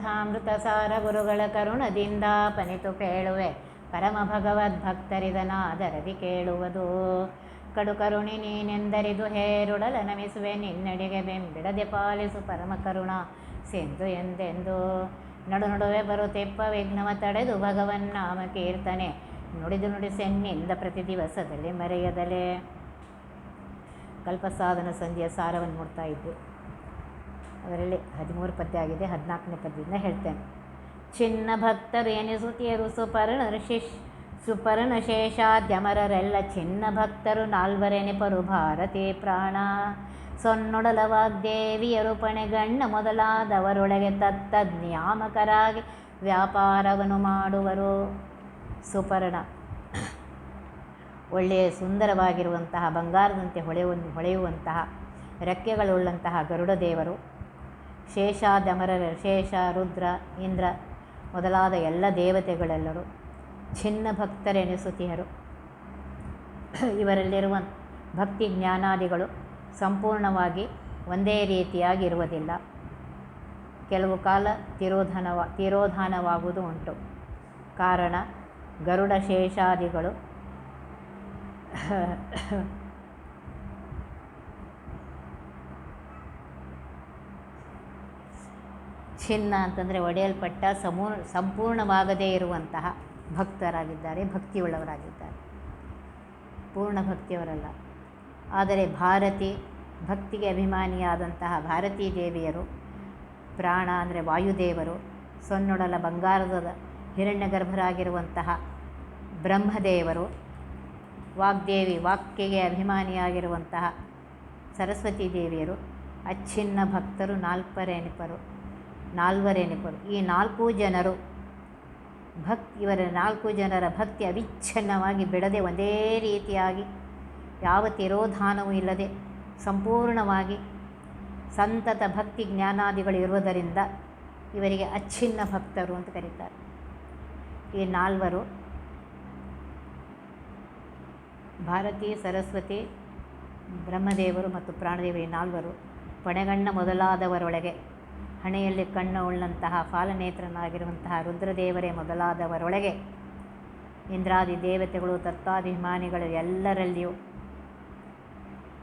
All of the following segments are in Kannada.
ಶುದ್ಧಾಮೃತ ಸಾರ ಗುರುಗಳ ಕರುಣದಿಂದ ಪನಿತು ಕೇಳುವೆ. ಪರಮ ಭಗವದ್ ಭಗವದ್ಭಕ್ತರಿದನಾದರದಿ ಕೇಳುವುದು. ಕಡು ಕರುಣಿ ನೀನೆಂದರಿದು ಹೇರುಡಲ ನಮಿಸುವೆ. ನಿನ್ನಡಿಗೆ ಬೆಂಬಿಡದೆ ಪಾಲಿಸು ಪರಮ ಕರುಣ. ಸಿಂಧು ಎಂದೆಂದು ನಡು ನಡುವೆ ಬರುತ್ತೆಪ್ಪ ವಿಘ್ನವ ತಡೆದು ಭಗವನ್ನಾಮ ಕೀರ್ತನೆ. ನುಡಿದು ನುಡಿಸೆನ್ನಿಂದ ಪ್ರತಿ ದಿವಸದಲ್ಲಿ ಮರೆಯದಲೇ. ಕಲ್ಪಸಾಧನ ಸಂಧಿಯ ಸಾರವನ್ನು ನೋಡ್ತಾ ಇದ್ದು. ಅದರಲ್ಲಿ ಹದಿಮೂರು ಪದ್ಯ ಆಗಿದೆ, ಹದಿನಾಲ್ಕನೇ ಪದ್ಯದಿಂದ ಹೇಳ್ತೇನೆ. ಚಿನ್ನ ಭಕ್ತರು ಎನಿಸುತ್ತಿಯರು ಸುಪರ್ಣ ಶಿಶ್ ಸುಪರ್ಣ ಶೇಷಾದ್ಯಮರರೆಲ್ಲ ಚಿನ್ನ ಭಕ್ತರು ನಾಲ್ವರೆನೆಪರು ಭಾರತಿ ಪ್ರಾಣ. ಸೊನ್ನೊಡಲ ವಾಗ್ದೇವಿಯರು ಪಣೆಗಣ್ಣ ಮೊದಲಾದವರೊಳಗೆ ತತ್ತಜ್ಞಾಮಕರಾಗಿ ವ್ಯಾಪಾರವನ್ನು ಮಾಡುವರು. ಸುಪರ್ಣ ಒಳ್ಳೆಯ ಸುಂದರವಾಗಿರುವಂತಹ ಬಂಗಾರದಂತೆ ಹೊಳೆಯುವ ಹೊಳೆಯುವಂತಹ ರೆಕ್ಕೆಗಳುಳ್ಳಂತಹ ಗರುಡ ದೇವರು ಶೇಷಾದಮರ, ಶೇಷ, ರುದ್ರ, ಇಂದ್ರ ಮೊದಲಾದ ಎಲ್ಲ ದೇವತೆಗಳೆಲ್ಲರೂ ಛಿನ್ನ ಭಕ್ತರೆನಿಸುತ್ತಿಯರು ಇವರಲ್ಲಿರುವ ಭಕ್ತಿ ಜ್ಞಾನಾದಿಗಳು ಸಂಪೂರ್ಣವಾಗಿ ಒಂದೇ ರೀತಿಯಾಗಿ ಇರುವುದಿಲ್ಲ ಕೆಲವು ಕಾಲ ತಿರೋಧನವ, ತಿರೋಧಾನವಾಗುವುದು ಉಂಟು. ಕಾರಣ ಗರುಡ ಶೇಷಾದಿಗಳು ಚಿನ್ನ ಅಂತಂದರೆ ಒಡೆಯಲ್ಪಟ್ಟ ಸಮೂ, ಸಂಪೂರ್ಣವಾಗದೇ ಇರುವಂತಹ ಭಕ್ತರಾಗಿದ್ದಾರೆ, ಭಕ್ತಿಯುಳ್ಳವರಾಗಿದ್ದಾರೆ. ಪೂರ್ಣ ಭಕ್ತಿಯವರಲ್ಲ. ಆದರೆ ಭಾರತಿ, ಭಕ್ತಿಗೆ ಅಭಿಮಾನಿಯಾದಂತಹ ಭಾರತೀ ದೇವಿಯರು, ಪ್ರಾಣ ಅಂದರೆ ವಾಯುದೇವರು, ಸೊನ್ನೊಡಲ ಬಂಗಾರದ ಹಿರಣ್ಯಗರ್ಭರಾಗಿರುವಂತಹ ಬ್ರಹ್ಮದೇವರು, ವಾಗ್ದೇವಿ ವಾಕ್ಯಗೆ ಅಭಿಮಾನಿಯಾಗಿರುವಂತಹ ಸರಸ್ವತಿ ದೇವಿಯರು, ಅಚ್ಛಿನ್ನ ಭಕ್ತರು ನಾಲ್ಕರೆನಿಪರು ನಾಲ್ವರೆನಿಪರು ಈ ನಾಲ್ಕು ಜನರು ಭಕ್ತಿ ಇವರ ನಾಲ್ಕು ಜನರ ಭಕ್ತಿ ಅವಿಚ್ಛಿನ್ನವಾಗಿ ಬಿಡದೆ ಒಂದೇ ರೀತಿಯಾಗಿ ಯಾವ ತಿರೋಧಾನವೂ ಇಲ್ಲದೆ ಸಂಪೂರ್ಣವಾಗಿ ಸಂತತ ಭಕ್ತಿ ಜ್ಞಾನಾದಿಗಳು ಇರುವುದರಿಂದ ಇವರಿಗೆ ಅಚ್ಛಿನ್ನ ಭಕ್ತರು ಅಂತ ಕರೀತಾರೆ. ಈ ನಾಲ್ವರು ಭಾರತಿ, ಸರಸ್ವತಿ, ಬ್ರಹ್ಮದೇವರು ಮತ್ತು ಪ್ರಾಣದೇವರು ಈ ನಾಲ್ವರು ಪಣೆಗಣ್ಣ ಮೊದಲಾದವರೊಳಗೆ ಹಣೆಯಲ್ಲಿ ಕಣ್ಣು ಉಳ್ಳಂತಹ ಫಾಲನೇತ್ರನಾಗಿರುವಂತಹ ರುದ್ರದೇವರೇ ಮೊದಲಾದವರೊಳಗೆ. ಇಂದ್ರಾದಿ ದೇವತೆಗಳು, ತತ್ವಾಭಿಮಾನಿಗಳು ಎಲ್ಲರಲ್ಲಿಯೂ,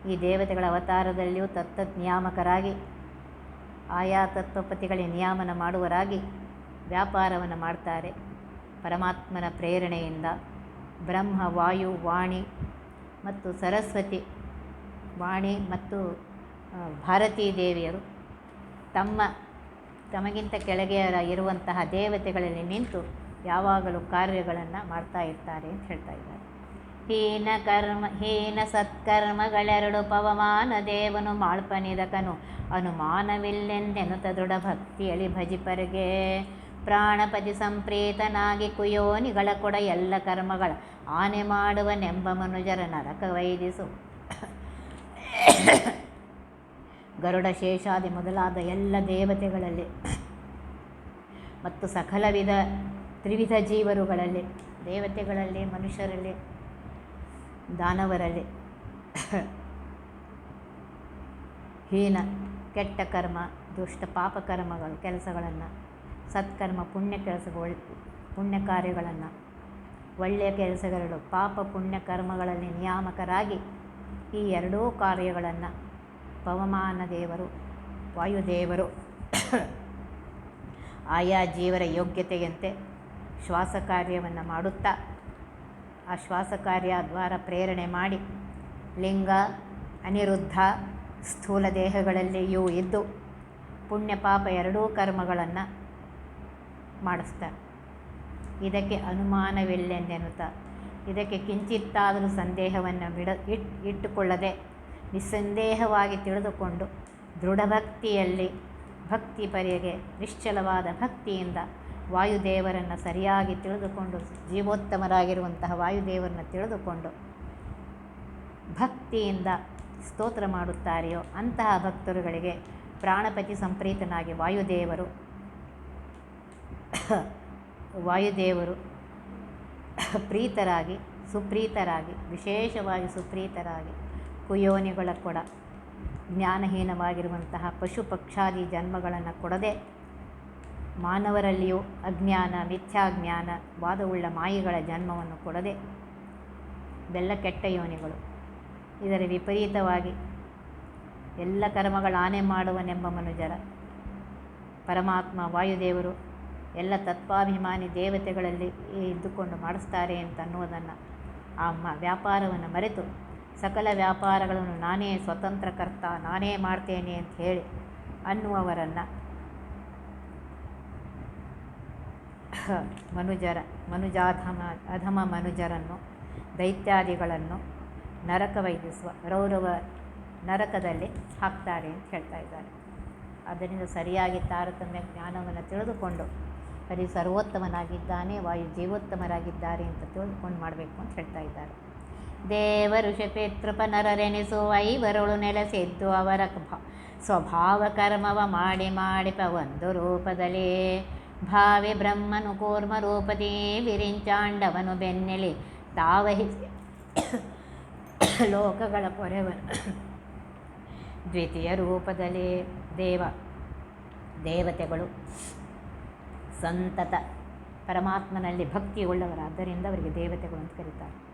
ಈ ದೇವತೆಗಳ ಅವತಾರದಲ್ಲಿಯೂ ತತ್ತಜ್ಞಾಮಕರಾಗಿ ಆಯಾ ತತ್ವಪತಿಗಳ ನಿಯಾಮನ ಮಾಡುವರಾಗಿ ವ್ಯಾಪಾರವನ್ನು ಮಾಡ್ತಾರೆ. ಪರಮಾತ್ಮನ ಪ್ರೇರಣೆಯಿಂದ ಬ್ರಹ್ಮ, ವಾಯು, ವಾಣಿ ಮತ್ತು ಸರಸ್ವತಿ, ವಾಣಿ ಮತ್ತು ಭಾರತೀ ದೇವಿಯರು ತಮ್ಮ ತಮಗಿಂತ ಕೆಳಗೆ ಇರುವಂತಹ ದೇವತೆಗಳಲ್ಲಿ ನಿಂತು ಯಾವಾಗಲೂ ಕಾರ್ಯಗಳನ್ನು ಮಾಡ್ತಾ ಇರ್ತಾರೆ ಅಂತ ಹೇಳ್ತಾ ಇದ್ದಾರೆ. ಹೀನ ಕರ್ಮ, ಹೀನ ಸತ್ಕರ್ಮಗಳೆರಡು ಪವಮಾನ ದೇವನು ಮಾಳ್ಪನಿದಕನು ಅನುಮಾನವಿಲ್ಲೆಂದೆನುತ ದೃಢ ಭಕ್ತಿಯಲ್ಲಿ ಭಜಿಪರಿಗೆ ಪ್ರಾಣಪತಿ ಸಂಪ್ರೀತನಾಗಿ ಕುಯೋನಿಗಳ ಕೊಡ ಎಲ್ಲ ಕರ್ಮಗಳ ಆನೆ ಮಾಡುವನೆಂಬ ಮನುಜರ ನರಕ ವೈದಿಸು ಗರುಡ ಶೇಷಾದಿ ಮೊದಲಾದ ಎಲ್ಲ ದೇವತೆಗಳಲ್ಲಿ ಮತ್ತು ಸಕಲ ವಿಧ ತ್ರಿವಿಧ ಜೀವರುಗಳಲ್ಲಿ, ದೇವತೆಗಳಲ್ಲಿ, ಮನುಷ್ಯರಲ್ಲಿ, ದಾನವರಲ್ಲಿ, ಹೀನ, ಕೆಟ್ಟ ಕರ್ಮ, ದುಷ್ಟ ಪಾಪ ಕರ್ಮಗಳು, ಕೆಲಸಗಳನ್ನು, ಸತ್ಕರ್ಮ, ಪುಣ್ಯ ಕೆಲಸಗಳು, ಪುಣ್ಯ ಕಾರ್ಯಗಳನ್ನು, ಒಳ್ಳೆಯ ಕೆಲಸಗಳು, ಪಾಪ, ಪುಣ್ಯ ಕರ್ಮಗಳಲ್ಲಿ ನಿಯಾಮಕರಾಗಿ ಈ ಎರಡೂ ಕಾರ್ಯಗಳನ್ನು ಪವಮಾನ ದೇವರು, ವಾಯುದೇವರು, ಆಯಾ ಜೀವರ ಯೋಗ್ಯತೆಯಂತೆ ಶ್ವಾಸ ಕಾರ್ಯವನ್ನು ಮಾಡುತ್ತಾ, ಆ ಶ್ವಾಸ ಕಾರ್ಯ ದ್ವಾರ ಪ್ರೇರಣೆ ಮಾಡಿ, ಲಿಂಗ, ಅನಿರುದ್ಧ, ಸ್ಥೂಲ ದೇಹಗಳಲ್ಲಿಯೂ ಇದ್ದು ಪುಣ್ಯ ಪಾಪ ಎರಡೂ ಕರ್ಮಗಳನ್ನು ಮಾಡಿಸ್ತಾರೆ ಇದಕ್ಕೆ ಅನುಮಾನವಿಲ್ಲೆಂದೆನ್ನುತ್ತಾ, ಇದಕ್ಕೆ ಕಿಂಚಿತ್ತಾದರೂ ಸಂದೇಹವನ್ನು ಬಿಡ ಇಟ್, ಇಟ್ಟುಕೊಳ್ಳದೆ ನಿಸ್ಸಂದೇಹವಾಗಿ ತಿಳಿದುಕೊಂಡು ದೃಢಭಕ್ತಿಯಲ್ಲಿ ಭಕ್ತಿ ಪರಿಯಗೆ ನಿಶ್ಚಲವಾದ ಭಕ್ತಿಯಿಂದ ವಾಯುದೇವರನ್ನು ಸರಿಯಾಗಿ ತಿಳಿದುಕೊಂಡು ಜೀವೋತ್ತಮರಾಗಿರುವಂತಹ ವಾಯುದೇವರನ್ನು ತಿಳಿದುಕೊಂಡು ಭಕ್ತಿಯಿಂದ ಸ್ತೋತ್ರ ಮಾಡುತ್ತಾರೆಯೋ ಅಂತಹ ಭಕ್ತರುಗಳಿಗೆ ಪ್ರಾಣಪತಿ ಸಂಪ್ರೀತನಾಗಿ ವಾಯುದೇವರು ವಾಯುದೇವರು ಪ್ರೀತರಾಗಿ ಸುಪ್ರೀತರಾಗಿ ವಿಶೇಷವಾಗಿ ಸುಪ್ರೀತರಾಗಿ ಕುಯೋನಿಗಳ ಕೊಡ. ಜ್ಞಾನಹೀನವಾಗಿರುವಂತಹ ಪಶು ಪಕ್ಷಾದಿ ಜನ್ಮಗಳನ್ನು ಕೊಡದೆ ಮಾನವರಲ್ಲಿಯೂ ಅಜ್ಞಾನ, ಮಿಥ್ಯಾಜ್ಞಾನ, ವಾದವುಳ್ಳ ಮಾಯಿಗಳ ಜನ್ಮವನ್ನು ಕೊಡದೆ ಬೆಲ್ಲ ಕೆಟ್ಟ ಯೋನಿಗಳು. ಇದರ ವಿಪರೀತವಾಗಿ ಎಲ್ಲ ಕರ್ಮಗಳ ಆನೆ ಮಾಡುವನೆಂಬ ಮನುಜರ, ಪರಮಾತ್ಮ, ವಾಯುದೇವರು ಎಲ್ಲ ತತ್ವಾಭಿಮಾನಿ ದೇವತೆಗಳಲ್ಲಿ ಇದ್ದುಕೊಂಡು ಮಾಡಿಸ್ತಾರೆ ಅಂತ ಅನ್ನುವುದನ್ನು ಆ ಮ ವ್ಯಾಪಾರವನ್ನು ಮರೆತು ಸಕಲ ವ್ಯಾಪಾರಗಳನ್ನು ನಾನೇ ಸ್ವತಂತ್ರ ಕರ್ತ ನಾನೇ ಮಾಡ್ತೇನೆ ಅಂತ ಹೇಳಿ ಅನ್ನುವವರನ್ನು ಮನುಜರ, ಮನುಜಾಧಮ, ಅಧಮ ಮನುಜರನ್ನು, ದೈತ್ಯಾದಿಗಳನ್ನು ನರಕ ವೈದಿಸುವ, ರೌರವ ನರಕದಲ್ಲಿ ಹಾಕ್ತಾರೆ ಅಂತ ಹೇಳ್ತಾ ಇದ್ದಾರೆ. ಅದರಿಂದ ಸರಿಯಾಗಿ ತಾರತಮ್ಯ ಜ್ಞಾನವನ್ನು ತಿಳಿದುಕೊಂಡು ಹರಿ ಸರ್ವೋತ್ತಮನಾಗಿದ್ದಾನೆ, ವಾಯು ಜೀವೋತ್ತಮರಾಗಿದ್ದಾರೆ ಅಂತ ತಿಳಿದುಕೊಂಡು ಮಾಡಬೇಕು ಅಂತ ಹೇಳ್ತಾ ಇದ್ದಾರೆ. ದೇವರು ಪಿತೃಪ ನರರೆನಿಸುವ ಐವರುಳು ನೆಲೆಸಿದ್ದು ಅವರ ಸ್ವಭಾವ ಕರ್ಮವ ಮಾಡಿ ಮಾಡಿ ಒಂದು ರೂಪದಲ್ಲಿ ಭಾವಿ ಬ್ರಹ್ಮನು ಕೂರ್ಮ ರೂಪದಿ, ವಿರಿಂಚಾಂಡವನು ಬೆನ್ನೆಲಿ. ತಾವಹಿಸಿ ಲೋಕಗಳ ಪೊರೆವನು ದ್ವಿತೀಯ ರೂಪದಲ್ಲಿ ದೇವ, ದೇವತೆಗಳು ಸಂತತ ಪರಮಾತ್ಮನಲ್ಲಿ ಭಕ್ತಿ ಉಳ್ಳವರಾದ್ದರಿಂದ ಅವರಿಗೆ ದೇವತೆಗಳು ಅಂತ ಕರೀತಾರೆ.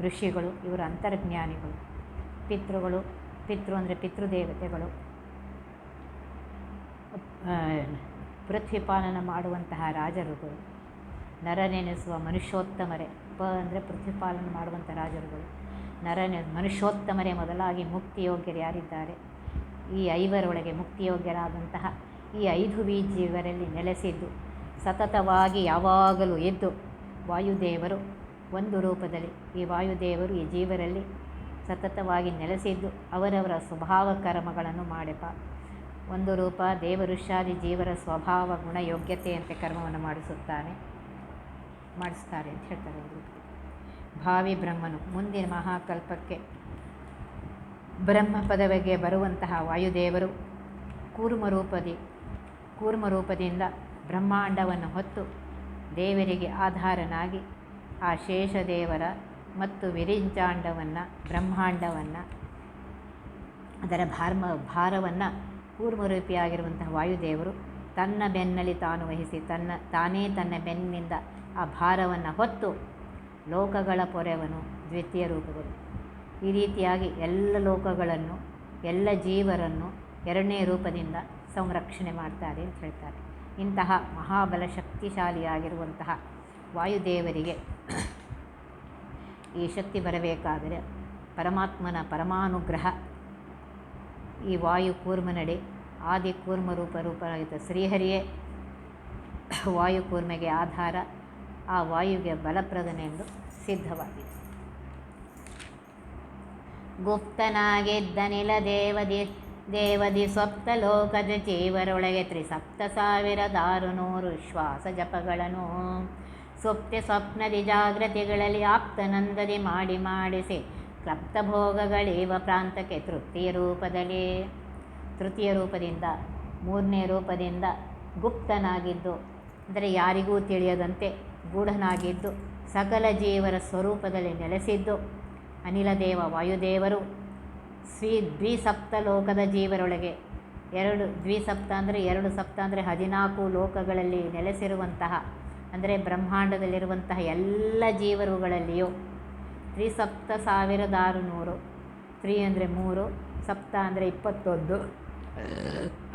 ಋಷಿಗಳು, ಇವರು ಅಂತರ್ಜ್ಞಾನಿಗಳು. ಪಿತೃಗಳು, ಪಿತೃ ಅಂದರೆ ಪಿತೃದೇವತೆಗಳು. ಪೃಥ್ವಿಪಾಲನ ಪೃಥ್ವಿ ಪಾಲನ ಮಾಡುವಂತಹ ರಾಜರುಗಳು. ನರನೆನಿಸುವ ಮನುಷ್ಯೋತ್ತಮರೇ. ಪ ಅಂದರೆ ಪೃಥ್ವಿ ಪಾಲನ ಮಾಡುವಂಥ ರಾಜರುಗಳು ನರನೆ ಮನುಷ್ಯೋತ್ತಮರೇ ಮೊದಲಾಗಿ ಮುಕ್ತಿಯೋಗ್ಯರು ಯಾರಿದ್ದಾರೆ? ಈ ಐವರೊಳಗೆ ಮುಕ್ತಿಯೋಗ್ಯರಾದಂತಹ ಈ ಐದು ಬೀಜಿಯವರಲ್ಲಿ ನೆಲೆಸಿದ್ದು ಸತತವಾಗಿ ಯಾವಾಗಲೂ ಎದ್ದು ವಾಯುದೇವರು. ಒಂದು ರೂಪದಲ್ಲಿ ಈ ವಾಯುದೇವರು ಈ ಜೀವರಲ್ಲಿ ಸತತವಾಗಿ ನೆಲೆಸಿದ್ದು ಅವರವರ ಸ್ವಭಾವ ಕರ್ಮಗಳನ್ನು ಮಾಡಿಪ ಒಂದು ರೂಪ ದೇವಋಷಾದಿ ಜೀವರ ಸ್ವಭಾವ ಗುಣ ಯೋಗ್ಯತೆಯಂತೆ ಕರ್ಮವನ್ನು ಮಾಡಿಸುತ್ತಾನೆ ಮಾಡಿಸ್ತಾರೆ ಅಂತ ಹೇಳ್ತಾರೆ ಭಾವಿ ಬ್ರಹ್ಮನು ಮುಂದಿನ ಮಹಾಕಲ್ಪಕ್ಕೆ ಬ್ರಹ್ಮ ಪದವಿಗೆ ಬರುವಂತಹ ವಾಯುದೇವರು ಕೂರ್ಮ ರೂಪದಿ, ಕೂರ್ಮ ರೂಪದಿಂದ ಬ್ರಹ್ಮಾಂಡವನ್ನು ಹೊತ್ತು ದೇವರಿಗೆ ಆಧಾರನಾಗಿ ಆ ಶೇಷದೇವರ ಮತ್ತು ವಿರಿಂಚಾಂಡವನ್ನು, ಬ್ರಹ್ಮಾಂಡವನ್ನು, ಅದರ ಭಾರ್ಮ, ಭಾರವನ್ನು ಪೂರ್ವರೂಪಿಯಾಗಿರುವಂತಹ ವಾಯುದೇವರು ತನ್ನ ಬೆನ್ನಲ್ಲಿ ತಾನು ವಹಿಸಿ, ತನ್ನ, ತಾನೇ ತನ್ನ ಬೆನ್ನಿಂದ ಆ ಭಾರವನ್ನು ಹೊತ್ತು ಲೋಕಗಳ ಪೊರೆವನು ದ್ವಿತೀಯ ರೂಪಗಳು. ಈ ರೀತಿಯಾಗಿ ಎಲ್ಲ ಲೋಕಗಳನ್ನು, ಎಲ್ಲ ಜೀವರನ್ನು ಎರಡನೇ ರೂಪದಿಂದ ಸಂರಕ್ಷಣೆ ಮಾಡ್ತಾರೆ ಅಂತ ಹೇಳ್ತಾರೆ. ಇಂತಹ ಮಹಾಬಲ ಶಕ್ತಿಶಾಲಿಯಾಗಿರುವಂತಹ ವಾಯುದೇವರಿಗೆ ಈ ಶಕ್ತಿ ಬರಬೇಕಾದರೆ ಪರಮಾತ್ಮನ ಪರಮಾನುಗ್ರಹ, ಈ ವಾಯು ಕೂರ್ಮನಡೆ, ಆದಿ ಕೂರ್ಮ ರೂಪ ರೂಪರಾಗಿದ್ದ ಶ್ರೀಹರಿಯೇ, ವಾಯು ಕೂರ್ಮೆಗೆ ಆಧಾರ, ಆ ವಾಯುಗೆ ಬಲಪ್ರದನೆಂದು ಸಿದ್ಧವಾಗಿದೆ. ಗುಪ್ತನಾಗಿದ್ದನಿಲ ದೇವದಿ ದೇವದಿ ಸ್ವಪ್ತ ಲೋಕದ ಜೀವರೊಳಗೆ ತ್ರಿಸಪ್ತ ಸಾವಿರದ ನೂರು ಶ್ವಾಸ ಜಪಗಳನ್ನು ಸುಪ್ತಿ ಸ್ವಪ್ನದಿ ಜಾಗೃತಿಗಳಲ್ಲಿ ಆಪ್ತನಂದದಿ ಮಾಡಿ ಮಾಡಿಸಿ, ಕ್ಲಪ್ತ ಭೋಗಗಳೇವ ಪ್ರಾಂತಕ್ಕೆ ತೃತೀಯ ರೂಪದಲ್ಲಿ. ತೃತೀಯ ರೂಪದಿಂದ, ಮೂರನೇ ರೂಪದಿಂದ ಗುಪ್ತನಾಗಿದ್ದು, ಅಂದರೆ ಯಾರಿಗೂ ತಿಳಿಯದಂತೆ ಗೂಢನಾಗಿದ್ದು, ಸಕಲ ಜೀವರ ಸ್ವರೂಪದಲ್ಲಿ ನೆಲೆಸಿದ್ದು ಅನಿಲದೇವ ವಾಯುದೇವರು ಸ್ವೀ ದ್ವಿಸಪ್ತ ಲೋಕದ ಜೀವರೊಳಗೆ ಎರಡು, ದ್ವಿಸಪ್ತ ಅಂದರೆ ಎರಡು ಸಪ್ತ ಅಂದರೆ ಹದಿನಾಲ್ಕು ಲೋಕಗಳಲ್ಲಿ ನೆಲೆಸಿರುವಂತಹ ಅಂದರೆ ಬ್ರಹ್ಮಾಂಡದಲ್ಲಿರುವಂತಹ ಎಲ್ಲ ಜೀವರುಗಳಲ್ಲಿಯೂ ತ್ರಿಸಪ್ತ ಸಾವಿರದ ಆರುನೂರು ತ್ರೀ ಅಂದರೆ ಮೂರು, ಸಪ್ತ ಅಂದರೆ ಇಪ್ಪತ್ತೊಂದು,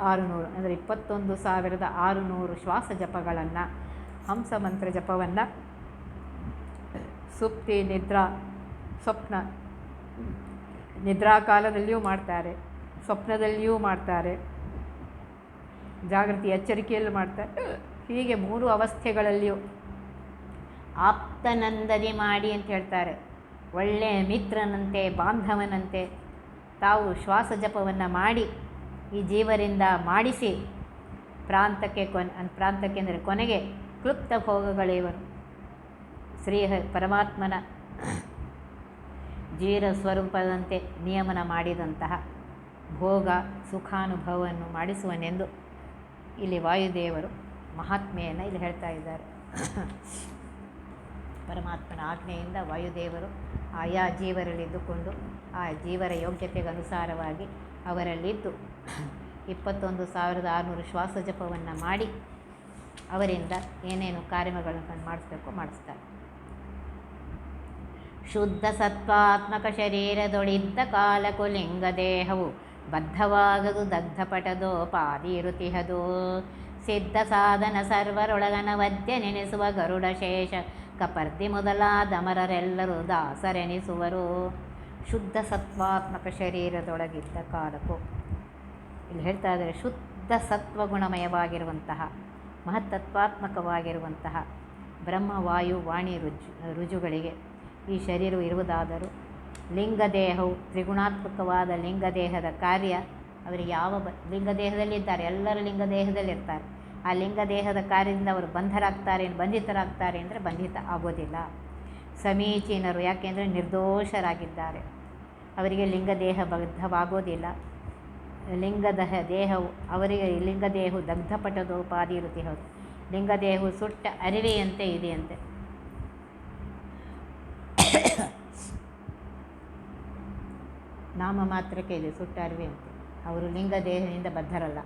ಆರುನೂರು ಅಂದರೆ ಇಪ್ಪತ್ತೊಂದು ಸಾವಿರದ ಆರುನೂರು ಶ್ವಾಸ ಜಪಗಳನ್ನು, ಹಂಸ ಮಂತ್ರ ಜಪವನ್ನು, ಸುಪ್ತಿ ನಿದ್ರಾ, ಸ್ವಪ್ನ ನಿದ್ರಾ ಕಾಲದಲ್ಲಿಯೂ ಮಾಡ್ತಾರೆ, ಸ್ವಪ್ನದಲ್ಲಿಯೂ ಮಾಡ್ತಾರೆ, ಜಾಗೃತಿ ಎಚ್ಚರಿಕೆಯಲ್ಲೂ ಮಾಡ್ತಾರೆ. ಹೀಗೆ ಮೂರು ಅವಸ್ಥೆಗಳಲ್ಲಿಯೂ ಆಪ್ತನಂದದಿ ಮಾಡಿ ಅಂತ ಹೇಳ್ತಾರೆ. ಒಳ್ಳೆಯ ಮಿತ್ರನಂತೆ, ಬಾಂಧವನಂತೆ ತಾವು ಶ್ವಾಸ ಜಪವನ್ನು ಮಾಡಿ, ಈ ಜೀವರಿಂದ ಮಾಡಿಸಿ, ಪ್ರಾಂತಕ್ಕೆ ಕೊನೆ ಪ್ರಾಂತಕ್ಕೆ ಅಂದರೆ ಕೊನೆಗೆ ಕ್ಲುಪ್ತ ಭೋಗಗಳಿವರು ಶ್ರೀ ಪರಮಾತ್ಮನ ಜೀರ ಸ್ವರೂಪದಂತೆ ನಿಯಮನ ಮಾಡಿದಂತಹ ಭೋಗ ಸುಖಾನುಭವವನ್ನು ಮಾಡಿಸುವನೆಂದು ಇಲ್ಲಿ ವಾಯುದೇವರು ಮಹಾತ್ಮೆಯನ್ನು ಇಲ್ಲಿ ಹೇಳ್ತಾ ಇದ್ದಾರೆ. ಪರಮಾತ್ಮನ ಆಜ್ಞೆಯಿಂದ ವಾಯುದೇವರು ಆಯಾ ಜೀವರಲ್ಲಿದ್ದುಕೊಂಡು ಆ ಜೀವರ ಯೋಗ್ಯತೆಗೆ ಅನುಸಾರವಾಗಿ ಅವರಲ್ಲಿದ್ದು ಇಪ್ಪತ್ತೊಂದು ಸಾವಿರದ ಆರುನೂರು ಶ್ವಾಸ ಜಪವನ್ನು ಮಾಡಿ ಅವರಿಂದ ಏನೇನು ಕಾರ್ಯಗಳನ್ನು ಮಾಡಿಸ್ಬೇಕು ಮಾಡಿಸ್ತಾರೆ. ಶುದ್ಧ ಸತ್ವಾತ್ಮಕ ಶರೀರದೊಳಿದ್ದ ಕಾಲಕು ಲಿಂಗ ದೇಹವು ಬದ್ಧವಾಗದು ದಗ್ಧಪಟದೋಪಾದಿರುತಿಹದು ಸಿದ್ಧ ಸಾಧನ ಸರ್ವರೊಳಗನ ವದ್ಯ ನೆನೆಸುವ ಗರುಡ ಶೇಷ ಕಪರ್ದಿ ಮೊದಲಾದಮರರೆಲ್ಲರೂ ದಾಸರೆನಿಸುವರು. ಶುದ್ಧ ಸತ್ವಾತ್ಮಕ ಶರೀರದೊಳಗಿದ್ದ ಕಾಲಕು ಇಲ್ಲಿ ಹೇಳ್ತಾ ಇದ್ದಾರೆ ಶುದ್ಧ ಸತ್ವಗುಣಮಯವಾಗಿರುವಂತಹ ಮಹತ್ತತ್ವಾತ್ಮಕವಾಗಿರುವಂತಹ ಬ್ರಹ್ಮವಾಯು ವಾಣಿ ರುಜು, ರುಜುಗಳಿಗೆ ಈ ಶರೀರವು ಇರುವುದಾದರೂ ಲಿಂಗದೇಹವು ತ್ರಿಗುಣಾತ್ಮಕವಾದ ಲಿಂಗದೇಹದ ಕಾರ್ಯ ಅವರು ಯಾವ ಬ, ಲಿಂಗದೇಹದಲ್ಲಿದ್ದಾರೆ, ಎಲ್ಲರ ಲಿಂಗದೇಹದಲ್ಲಿರ್ತಾರೆ. ಆ ಲಿಂಗ ದೇಹದ ಕಾರ್ಯದಿಂದ ಅವರು ಬಂಧರಾಗ್ತಾರೆ, ಬಂಧಿತರಾಗ್ತಾರೆ ಅಂದರೆ ಬಂಧಿತ ಆಗೋದಿಲ್ಲ. ಸಮೀಚೀನರು ಯಾಕೆಂದರೆ ನಿರ್ದೋಷರಾಗಿದ್ದಾರೆ. ಅವರಿಗೆ ಲಿಂಗ ದೇಹ ಬದ್ಧವಾಗೋದಿಲ್ಲ. ಲಿಂಗದಹ ದೇಹವು, ಅವರಿಗೆ ಲಿಂಗದೇಹವು ದಗ್ಧಪಟದೋಪಾದಿ ಇರುತ್ತೆ ಹೌದು. ಲಿಂಗದೇಹವು ಸುಟ್ಟ ಅರಿವೆಯಂತೆ ಇದೆಯಂತೆ. ನಾಮ ಮಾತ್ರಕ್ಕೆ ಇದೆ, ಸುಟ್ಟ ಅರಿವೆಯಂತೆ. ಅವರು ಲಿಂಗದೇಹದಿಂದ ಬದ್ಧರಲ್ಲ.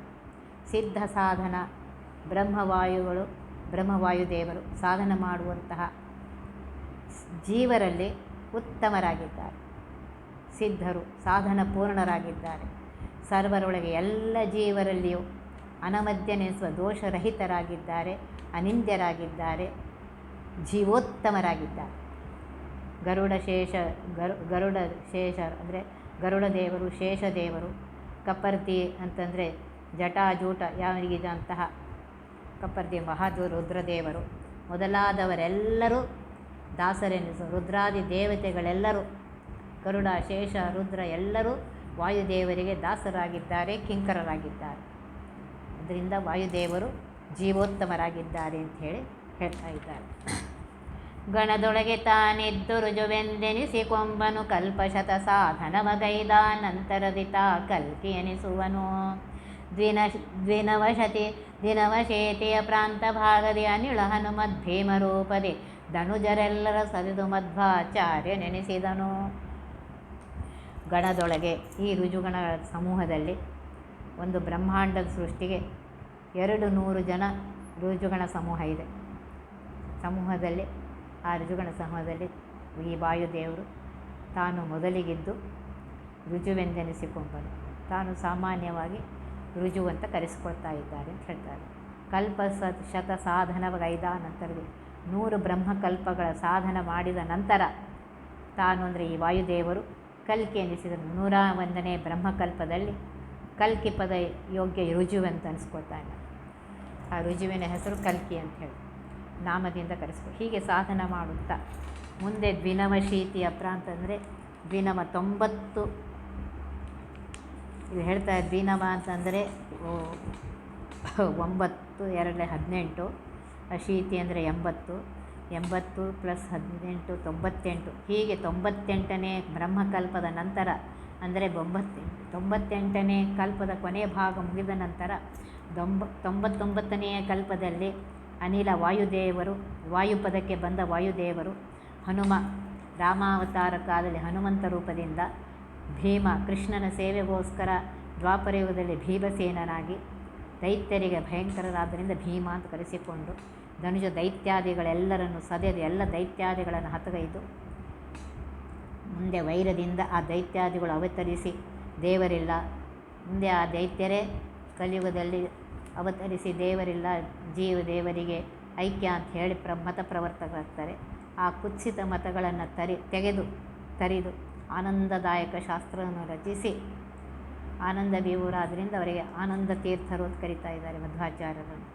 ಸಿದ್ಧ ಸಾಧನ ಬ್ರಹ್ಮವಾಯುಗಳು, ಬ್ರಹ್ಮವಾಯುದೇವರು ಸಾಧನ ಮಾಡುವಂತಹ ಜೀವರಲ್ಲಿ ಉತ್ತಮರಾಗಿದ್ದಾರೆ. ಸಿದ್ಧರು ಸಾಧನ ಪೂರ್ಣರಾಗಿದ್ದಾರೆ ಸರ್ವರೊಳಗೆ ಎಲ್ಲ ಜೀವರಲ್ಲಿಯೂ ಅನಮಧ್ಯನೆನಿಸುವ ದೋಷರಹಿತರಾಗಿದ್ದಾರೆ, ಅನಿಂದ್ಯರಾಗಿದ್ದಾರೆ, ಜೀವೋತ್ತಮರಾಗಿದ್ದಾರೆ. ಗರುಡ ಶೇಷ, ಗರು, ಗರುಡ ಶೇಷ ಅಂದರೆ ಗರುಡ ದೇವರು, ಶೇಷ ದೇವರು ಕಪ್ಪರ್ತಿ ಅಂತಂದರೆ ಜಟಾಜೂಟ ಯಾವನಿಗಿದಂತಹ ಕಪ್ಪರ್ತಿ ಮಹಾದೇವ ರುದ್ರದೇವರು. ಮೊದಲಾದವರೆಲ್ಲರೂ ದಾಸರೆನಿಸು. ರುದ್ರಾದಿ ದೇವತೆಗಳೆಲ್ಲರೂ, ಗರುಡ, ಶೇಷ, ರುದ್ರ ಎಲ್ಲರೂ ವಾಯುದೇವರಿಗೆ ದಾಸರಾಗಿದ್ದಾರೆ, ಕಿಂಕರರಾಗಿದ್ದಾರೆ. ಅದರಿಂದ ವಾಯುದೇವರು ಜೀವೋತ್ತಮರಾಗಿದ್ದಾರೆ ಅಂತ ಹೇಳಿ ಹೇಳ್ತಾ ಇದ್ದಾರೆ. ಗಣದೊಳಗೆ ತಾನಿದ್ದು ರುಜುವೆಂದೆನಿಸಿ ಕೊಂಬನು ಕಲ್ಪಶತ ಸಾಧನವಗೈದ ನಂತರದಿತ ಕಲ್ಕಿ ಎನಿಸುವನು. ದ್ವಿನ ದ್ವಿನವಶತಿ ದಿನವಶೇತಿಯ ಪ್ರಾಂತ ಭಾಗದಿ ಅನಿಳ ಹನುಮದ್ ಭೀಮರೂಪದಿ. ಧನುಜರೆಲ್ಲರ ಸರಿದು ಮಧ್ವಾಚಾರ್ಯ ನೆನೆಸಿದನು. ಗಣದೊಳಗೆ ಈ ರುಜುಗಣ ಸಮೂಹದಲ್ಲಿ ಒಂದು ಬ್ರಹ್ಮಾಂಡದ ಸೃಷ್ಟಿಗೆ ಎರಡು ನೂರು ಜನ ರುಜುಗಣ ಸಮೂಹ ಇದೆ. ಸಮೂಹದಲ್ಲಿ, ಆ ರುಜುಗಣ ಸಮೂಹದಲ್ಲಿ ಈ ವಾಯುದೇವರು ತಾನು ಮೊದಲಿಗಿದ್ದು ರುಜುವೆಂದೆನಿಸಿಕೊಂಡನು. ತಾನು ಸಾಮಾನ್ಯವಾಗಿ ರುಜು ಅಂತ ಕರೆಸ್ಕೊಳ್ತಾ ಇದ್ದಾರೆ ಅಂತ ಹೇಳ್ತಾರೆ. ಕಲ್ಪ ಸತ್ ಶತ ಸಾಧನವಗೈದ ನಂತರವೇ ನೂರು ಬ್ರಹ್ಮಕಲ್ಪಗಳ ಸಾಧನ ಮಾಡಿದ ನಂತರ ತಾನು ಅಂದರೆ ಈ ವಾಯುದೇವರು ಕಲ್ಕಿ ಎನಿಸಿದನು. ನೂರ ಒಂದನೇ ಬ್ರಹ್ಮಕಲ್ಪದಲ್ಲಿ ಕಲ್ಕಿ ಪದ ಯೋಗ್ಯ ರುಜು ಅಂತ ಅನಿಸ್ಕೊಳ್ತಾನೆ ಆ ರುಜುವಿನ ಹೆಸರು ಕಲ್ಕಿ ಅಂತ ಹೇಳಿ. ನಾಮದಿಂದ ಕರೆಸ್ಕೊ ಹೀಗೆ ಸಾಧನ ಮಾಡುತ್ತಾ ಮುಂದೆ ದ್ವಿನವಶೀತಿಯ ಅಪ್ರ ಅಂತಂದರೆ ದ್ವಿನವ ತೊಂಬತ್ತು ಇದು ಹೇಳ್ತಾ ದ್ವಿನವ ಅಂತಂದರೆ ಒಂಬತ್ತು, ಎರಡನೇ ಹದಿನೆಂಟು, ಅಶೀತಿ ಅಂದರೆ ಎಂಬತ್ತು ಎಂಬತ್ತು ಪ್ಲಸ್ ಹದಿನೆಂಟು, ತೊಂಬತ್ತೆಂಟು. ಹೀಗೆ ತೊಂಬತ್ತೆಂಟನೇ ಬ್ರಹ್ಮಕಲ್ಪದ ನಂತರ, ಅಂದರೆ ಒಂಬತ್ತೆಂಟು, ತೊಂಬತ್ತೆಂಟನೇ ಕಲ್ಪದ ಕೊನೆಯ ಭಾಗ ಮುಗಿದ ನಂತರ, ದೊಂಬ ತೊಂಬತ್ತೊಂಬತ್ತನೆಯ ಕಲ್ಪದಲ್ಲಿ ಅನಿಲ ವಾಯುದೇವರು, ವಾಯುಪದಕ್ಕೆ ಬಂದ ವಾಯುದೇವರು, ಹನುಮ, ರಾಮಾವತಾರ ಕಾಲದಲ್ಲಿ ಹನುಮಂತ ರೂಪದಿಂದ ಭೀಮ ಕೃಷ್ಣನ ಸೇವೆಗೋಸ್ಕರ ದ್ವಾಪರಯುಗದಲ್ಲಿ ಭೀಮಸೇನನಾಗಿ ದೈತ್ಯರಿಗೆ ಭಯಂಕರರಾದ್ದರಿಂದ ಭೀಮ ಅಂತ ಕರೆಸಿಕೊಂಡು ಧನುಜ ದೈತ್ಯಾದಿಗಳೆಲ್ಲರನ್ನು ಸದೆದು ಎಲ್ಲ ದೈತ್ಯಾದಿಗಳನ್ನು ಹತಗೈದು ಮುಂದೆ ವೈರದಿಂದ ಆ ದೈತ್ಯಾದಿಗಳು ಅವತರಿಸಿ, ದೇವರಿಲ್ಲ. ಮುಂದೆ ಆ ದೈತ್ಯರೇ ಕಲಿಯುಗದಲ್ಲಿ ಅವತರಿಸಿ, ದೇವರಿಲ್ಲ, ಜೀವ ದೇವರಿಗೆ ಐಕ್ಯ ಅಂತ ಹೇಳಿ ಪ್ರ ಮತ ಪ್ರವರ್ತಕರಾಗ್ತಾರೆ. ಆ ಕುತ್ಸಿತ ಮತಗಳನ್ನು ತರಿ, ತೆಗೆದು, ತರಿದು ಆನಂದದಾಯಕ ಶಾಸ್ತ್ರವನ್ನು ರಚಿಸಿ ಆನಂದ ಬೀವರಾದ್ದರಿಂದ ಅವರಿಗೆ ಆನಂದ ತೀರ್ಥರು ಅಂತ ಕರಿತಾ ಇದ್ದಾರೆ ಮಧ್ವಾಚಾರ್ಯರನ್ನು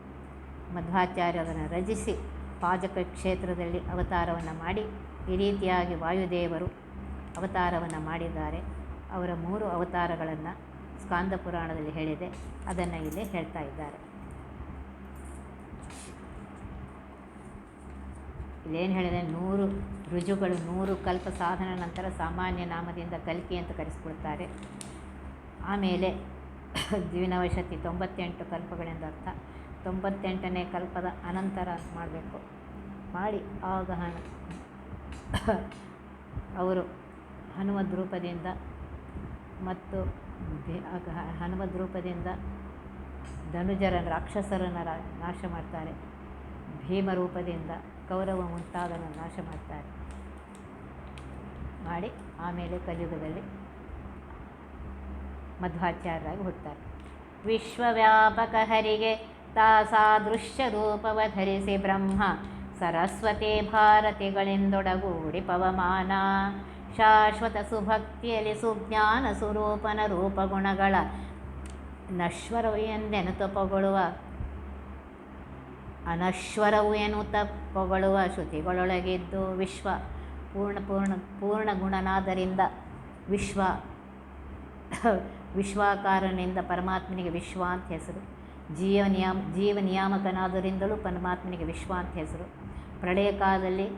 ಮಧ್ವಾಚಾರ್ಯರನ್ನು ರಚಿಸಿ ಪಾಜಕ ಕ್ಷೇತ್ರದಲ್ಲಿ ಅವತಾರವನ್ನು ಮಾಡಿ, ಈ ರೀತಿಯಾಗಿ ವಾಯುದೇವರು ಅವತಾರವನ್ನು ಮಾಡಿದ್ದಾರೆ. ಅವರ ಮೂರು ಅವತಾರಗಳನ್ನು ಸ್ಕಾಂದ ಪುರಾಣದಲ್ಲಿ ಹೇಳಿದೆ. ಅದನ್ನು ಇಲ್ಲಿ ಹೇಳ್ತಾ ಇದ್ದಾರೆ. ಇಲ್ಲೇನು ಹೇಳಿದೆ, ನೂರು ರುಜುಗಳು, ನೂರು ಕಲ್ಪ ಸಾಧನ ನಂತರ ಸಾಮಾನ್ಯ ನಾಮದಿಂದ ಕಲ್ಕಿ ಅಂತ ಕರೆಸ್ಕೊಳ್ತಾರೆ ಆಮೇಲೆ ದ್ವಿನವಶತಿ ತೊಂಬತ್ತೆಂಟು ಕಲ್ಪಗಳೆಂದು ಅರ್ಥ. ತೊಂಬತ್ತೆಂಟನೇ ಕಲ್ಪದ ಅನಂತರ ಮಾಡಬೇಕು. ಮಾಡಿ, ಆಗ ಅವರು ಹನುಮದ್ ರೂಪದಿಂದ ಮತ್ತು ಹನುಮದ್ ರೂಪದಿಂದ ಧನುಜರನ್ನು, ರಾಕ್ಷಸರನ್ನು ನಾಶ ಮಾಡ್ತಾರೆ. ಭೀಮರೂಪದಿಂದ ಕೌರವ ಮುಂತಾದನ್ನು ನಾಶ ಮಾಡ್ತಾರೆ. ಮಾಡಿ ಆಮೇಲೆ ಕಲಿಯುಗದಲ್ಲಿ ಮಧ್ವಾಚಾರ್ಯರಾಗಿ ಹುಡ್ತಾರೆ ವಿಶ್ವವ್ಯಾಪಕ ಹರಿಗೆ ತಾಸಾದೃಶ್ಯ ರೂಪವ ಧರಿಸಿ ಬ್ರಹ್ಮ, ಸರಸ್ವತಿ ಭಾರತಿಗಳೆಂದೊಡಗೂಡಿ ಪವಮಾನ, ಶಾಶ್ವತ ಸುಭಕ್ತಿಯಲ್ಲಿ ಸುಜ್ಞಾನ ಸ್ವರೂಪನ ರೂಪಗುಣಗಳ ನಶ್ವರವು ಅನಶ್ವರವು ಎನ್ನುತ್ತ ಪೊಗಳುವ ಶ್ರುತಿಗಳೊಳಗಿದ್ದು ವಿಶ್ವ ಪೂರ್ಣ ಪೂರ್ಣ ಪೂರ್ಣ ಗುಣನಾದರಿಂದ ವಿಶ್ವ ವಿಶ್ವಾಕಾರನಿಂದ ಪರಮಾತ್ಮನಿಗೆ ವಿಶ್ವ ಅಂತ ಹೆಸರು. ಜೀವ ನಿಯಾಮ ಜೀವ ನಿಯಾಮಕನಾದರಿಂದಲೂ ಪರಮಾತ್ಮನಿಗೆ ವಿಶ್ವ ಅಂತ ಹೆಸರು. ಪ್ರಳಯ ಕಾಲದಲ್ಲಿ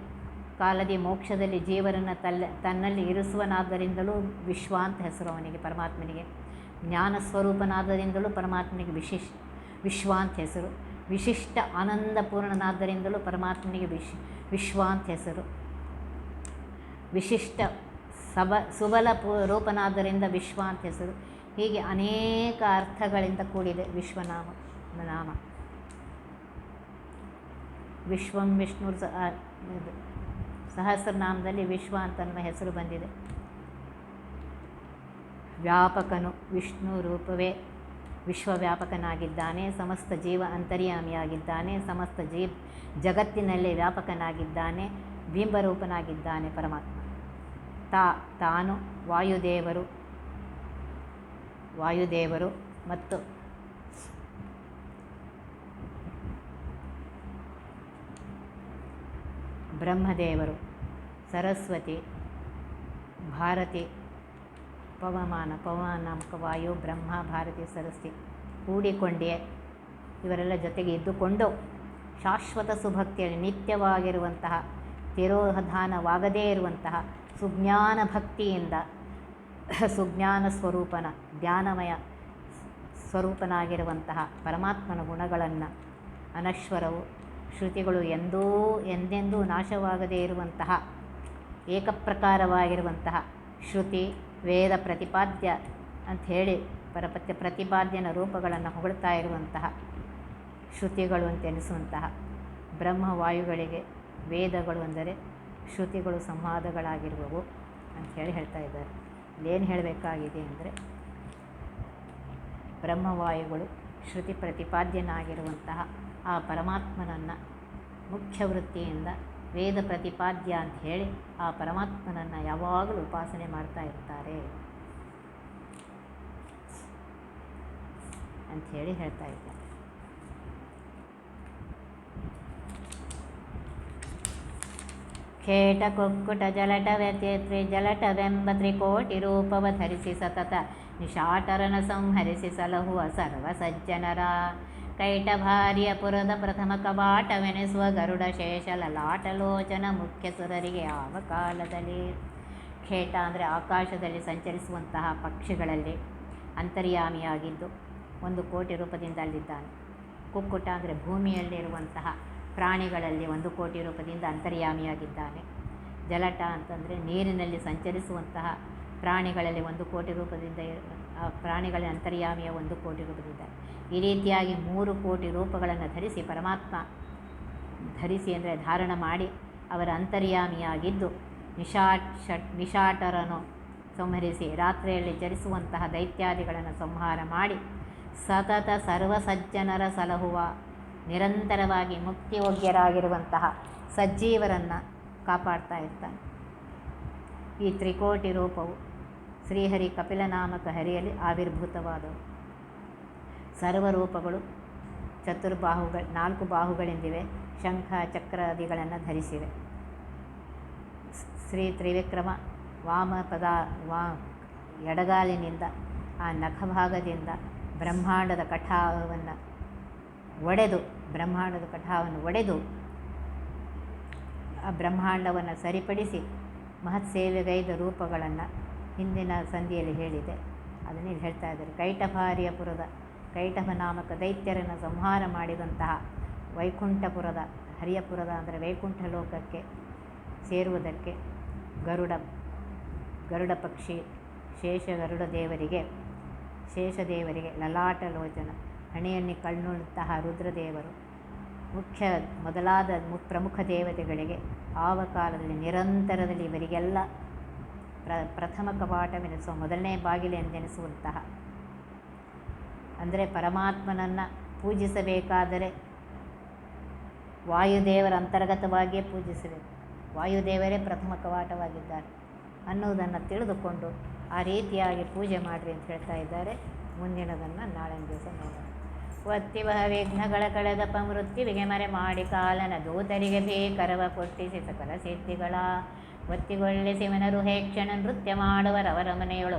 ಕಾಲದಿ ಮೋಕ್ಷದಲ್ಲಿ ಜೀವರನ್ನು ತಲ್ಲ ತನ್ನಲ್ಲಿ ಇರಿಸುವನಾದ್ದರಿಂದಲೂ ವಿಶ್ವ ಅಂತ ಹೆಸರು ಅವನಿಗೆ, ಪರಮಾತ್ಮನಿಗೆ. ಜ್ಞಾನ ಸ್ವರೂಪನಾದರಿಂದಲೂ ಪರಮಾತ್ಮನಿಗೆ ವಿಶೇಷ ವಿಶ್ವ ಅಂತ ಹೆಸರು. ವಿಶಿಷ್ಟ ಆನಂದಪೂರ್ಣನಾದ್ದರಿಂದಲೂ ಪರಮಾತ್ಮನಿಗೆ ವಿಶ್ ವಿಶ್ವ ಅಂತ ಹೆಸರು. ವಿಶಿಷ್ಟ ಸಬ, ಸುಬಲ ಪೂ, ರೂಪನಾದ್ದರಿಂದ ವಿಶ್ವ ಅಂತ ಹೆಸರು. ಹೀಗೆ ಅನೇಕ ಅರ್ಥಗಳಿಂದ ಕೂಡಿದೆ ವಿಶ್ವನಾಮ, ನಾಮ. ವಿಶ್ವಂ ವಿಷ್ಣು ಸಹಸ್ರನಾಮದಲ್ಲಿ ವಿಶ್ವ ಅಂತನ್ನುವ ಹೆಸರು ಬಂದಿದೆ. ವ್ಯಾಪಕನು ವಿಷ್ಣು ರೂಪವೇ ವಿಶ್ವವ್ಯಾಪಕನಾಗಿದ್ದಾನೆ, ಸಮಸ್ತ ಜೀವ ಅಂತರ್ಯಾಮಿಯಾಗಿದ್ದಾನೆ, ಸಮಸ್ತ ಜೀ ಜಗತ್ತಿನಲ್ಲೇ ವ್ಯಾಪಕನಾಗಿದ್ದಾನೆ, ಬಿಂಬರೂಪನಾಗಿದ್ದಾನೆ ಪರಮಾತ್ಮ. ತಾ, ತಾನು ವಾಯುದೇವರು ವಾಯುದೇವರು ಮತ್ತು ಬ್ರಹ್ಮದೇವರು, ಸರಸ್ವತಿ, ಭಾರತಿ ಪವಮಾನ ಪವಮಾನ ನಾಮಕ ವಾಯು, ಬ್ರಹ್ಮ ಭಾರತಿ ಸರಸ್ವತಿ ಕೂಡಿಕೊಂಡೇ ಇವರೆಲ್ಲ ಜೊತೆಗೆ ಇದ್ದುಕೊಂಡು ಶಾಶ್ವತ ಸುಭಕ್ತಿಯಲ್ಲಿ ನಿತ್ಯವಾಗಿರುವಂತಹ, ತಿರೋಧಾನವಾಗದೇ ಇರುವಂತಹ ಸುಜ್ಞಾನ ಭಕ್ತಿಯಿಂದ ಸುಜ್ಞಾನ ಸ್ವರೂಪನ, ಜ್ಞಾನಮಯ ಸ್ವರೂಪನಾಗಿರುವಂತಹ ಪರಮಾತ್ಮನ ಗುಣಗಳನ್ನು, ಅನಶ್ವರವು, ಶ್ರುತಿಗಳು ಎಂದೂ ಎಂದೆಂದೂ ನಾಶವಾಗದೇ ಇರುವಂತಹ ಏಕಪ್ರಕಾರವಾಗಿರುವಂತಹ ಶ್ರುತಿ ವೇದ ಪ್ರತಿಪಾದ್ಯ ಅಂತ ಹೇಳಿ ಪರಪತ್ಯ ಪ್ರತಿಪಾದ್ಯನ ರೂಪಗಳನ್ನು ಹೊಗಳ್ತಾ ಇರುವಂತಹ ಶ್ರುತಿಗಳು ಅಂತೆನಿಸುವಂತಹ ಬ್ರಹ್ಮವಾಯುಗಳಿಗೆ ವೇದಗಳು ಅಂದರೆ ಶ್ರುತಿಗಳು ಸಂವಾದಗಳಾಗಿರುವವು ಹೇಳಿ ಹೇಳ್ತಾ ಇದ್ದಾರೆ. ಏನು ಹೇಳಬೇಕಾಗಿದೆ ಅಂದರೆ ಬ್ರಹ್ಮವಾಯುಗಳು ಶ್ರುತಿ ಪ್ರತಿಪಾದ್ಯನಾಗಿರುವಂತಹ ಆ ಪರಮಾತ್ಮನನ್ನು ಮುಖ್ಯ ವೃತ್ತಿಯಿಂದ ವೇದ ಪ್ರತಿಪಾದ್ಯ ಅಂತ ಹೇಳಿ ಆ ಪರಮಾತ್ಮನನ್ನು ಯಾವಾಗಲೂ ಉಪಾಸನೆ ಮಾಡ್ತಾ ಇರ್ತಾರೆ ಅಂಥೇಳಿ ಹೇಳ್ತಾ ಇದ್ದಾರೆ ಖೇಟ ಕುಕ್ಕುಟ ಜಲಟ ವ್ಯತ್ಯತ್ರಿ ಜಲಟವೆಂಬ ತ್ರಿಕೋಟಿ ರೂಪವ ಧರಿಸಿ ಸತತ ನಿಶಾಟರನ ಸಂಹರಿಸಿ ಸಲಹುವ ಸರ್ವ ಸಜ್ಜನರ ಕೈಟಭಾರ್ಯ ಪುರದ ಪ್ರಥಮ ಕವಾಟವೆನಿಸುವ ಗರುಡ ಶೇಷ ಲಲಾಟಲೋಚನ ಮುಖ್ಯ ಸುರರಿಗೆ ಯಾವ ಕಾಲದಲ್ಲಿ ಖೇಟ ಅಂದರೆ ಆಕಾಶದಲ್ಲಿ ಸಂಚರಿಸುವಂತಹ ಪಕ್ಷಿಗಳಲ್ಲಿ ಅಂತರ್ಯಾಮಿಯಾಗಿದ್ದು ಒಂದು ಕೋಟಿ ರೂಪದಿಂದ ಅಲ್ಲಿದ್ದಾನೆ. ಕುಕ್ಕುಟ ಅಂದರೆ ಭೂಮಿಯಲ್ಲಿರುವಂತಹ ಪ್ರಾಣಿಗಳಲ್ಲಿ ಒಂದು ಕೋಟಿ ರೂಪದಿಂದ ಅಂತರ್ಯಾಮಿಯಾಗಿದ್ದಾನೆ. ಜಲಟ ಅಂತಂದರೆ ನೀರಿನಲ್ಲಿ ಸಂಚರಿಸುವಂತಹ ಪ್ರಾಣಿಗಳಲ್ಲಿ ಒಂದು ಕೋಟಿ ರೂಪದಿಂದ ಪ್ರಾಣಿಗಳ ಅಂತರ್ಯಾಮಿಯ ಒಂದು ಕೋಟಿ ರೂಪದಿಂದ. ಈ ರೀತಿಯಾಗಿ ಮೂರು ಕೋಟಿ ರೂಪಗಳನ್ನು ಧರಿಸಿ ಪರಮಾತ್ಮ ಧರಿಸಿ ಅಂದರೆ ಧಾರಣ ಮಾಡಿ ಅವರ ಅಂತರ್ಯಾಮಿಯಾಗಿದ್ದು ನಿಶಾಟ್ ಷಟ್ ನಿಶಾಟರನು ಸಂಹರಿಸಿ ರಾತ್ರಿಯಲ್ಲಿ ಚರಿಸುವಂತಹ ದೈತ್ಯಾದಿಗಳನ್ನು ಸಂಹಾರ ಮಾಡಿ ಸತತ ಸರ್ವಸಜ್ಜನರ ಸಲಹುವ ನಿರಂತರವಾಗಿ ಮುಕ್ತಿಯೋಗ್ಯರಾಗಿರುವಂತಹ ಸಜ್ಜೀವರನ್ನು ಕಾಪಾಡ್ತಾ ಇರ್ತಾನೆ. ಈ ತ್ರಿಕೋಟಿ ರೂಪವು ಶ್ರೀಹರಿ ಕಪಿಲನಾಮಕ ಹರಿಯಲ್ಲಿ ಆವಿರ್ಭೂತವಾದವು. ಸರ್ವರೂಪಗಳು, ಚತುರ್ಬಾಹುಗಳು, ನಾಲ್ಕು ಬಾಹುಗಳೆಂದಿವೆ, ಶಂಖ ಚಕ್ರಾದಿಗಳನ್ನು ಧರಿಸಿವೆ. ಶ್ರೀ ತ್ರಿವಿಕ್ರಮ ವಾಮ ಪದ, ವಾ, ಎಡಗಾಲಿನಿಂದ ಆ ನಖಭಾಗದಿಂದ ಬ್ರಹ್ಮಾಂಡದ ಕಠಾವನ್ನು ಒಡೆದು, ಬ್ರಹ್ಮಾಂಡದ ಕಠಾವನ್ನು ಒಡೆದು ಆ ಬ್ರಹ್ಮಾಂಡವನ್ನು ಸರಿಪಡಿಸಿ ಮಹತ್ ಸೇವೆಗೈದ ರೂಪಗಳನ್ನು ಹಿಂದಿನ ಸಂಧಿಯಲ್ಲಿ ಹೇಳಿದೆ ಅದನ್ನೇ ಹೇಳ್ತಾ ಇದ್ದಾರೆ. ಕೈಟಭಾರ್ಯಪುರದ ಕೈಟಭ ನಾಮಕ ದೈತ್ಯರನ್ನು ಸಂಹಾರ ಮಾಡಿದಂತಹ ವೈಕುಂಠಪುರದ, ಹರಿಯಪುರದ ಅಂದರೆ ವೈಕುಂಠ ಲೋಕಕ್ಕೆ ಸೇರುವುದಕ್ಕೆ ಗರುಡ ಗರುಡ ಪಕ್ಷಿ, ಶೇಷ ಗರುಡ ದೇವರಿಗೆ ಶೇಷದೇವರಿಗೆ ಲಲಾಟ ಲೋಚನ ಹಣೆಯಲ್ಲಿ ಕಣ್ಣುಳ್ಳಂತಹ ರುದ್ರದೇವರು, ಮುಖ್ಯ ಮೊದಲಾದ ಮು ಪ್ರಮುಖ ದೇವತೆಗಳಿಗೆ ಆವ ಕಾಲದಲ್ಲಿ ನಿರಂತರದಲ್ಲಿ ಇವರಿಗೆಲ್ಲ ಪ್ರ ಪ್ರಥಮ ಕವಾಟವೆನಿಸುವ ಮೊದಲನೇ ಬಾಗಿಲು ಎಂದೆನಿಸುವಂತಹ ಅಂದರೆ ಪರಮಾತ್ಮನನ್ನು ಪೂಜಿಸಬೇಕಾದರೆ ವಾಯುದೇವರ ಅಂತರ್ಗತವಾಗಿಯೇ ಪೂಜಿಸಬೇಕು. ವಾಯುದೇವರೇ ಪ್ರಥಮ ಕವಾಟವಾಗಿದ್ದಾರೆ ಅನ್ನುವುದನ್ನು ತಿಳಿದುಕೊಂಡು ಆ ರೀತಿಯಾಗಿ ಪೂಜೆ ಮಾಡಿರಿ ಅಂತ ಹೇಳ್ತಾ ಇದ್ದಾರೆ. ಮುಂದಿನದನ್ನು ನಾಳಿನ ದಿವಸ ನೋಡೋಣ. ಒತ್ತಿವ ವಿಘ್ನಗಳ ಕಳೆದಪ ಮೃತ್ಯುವಿಗೆ ಮರೆ ಮಾಡಿ ಕಾಲನ ದೂತರಿಗೆ ಬೇಕರವ ಕೊಟ್ಟಿಸಿ ಸಕಲ ಸಿದ್ಧಿಗಳ. ಶಿವನರು ಹೇ ಹೇಕ್ಷಣ ನೃತ್ಯ ಮಾಡುವರವರ ಮನೆಯೊಳು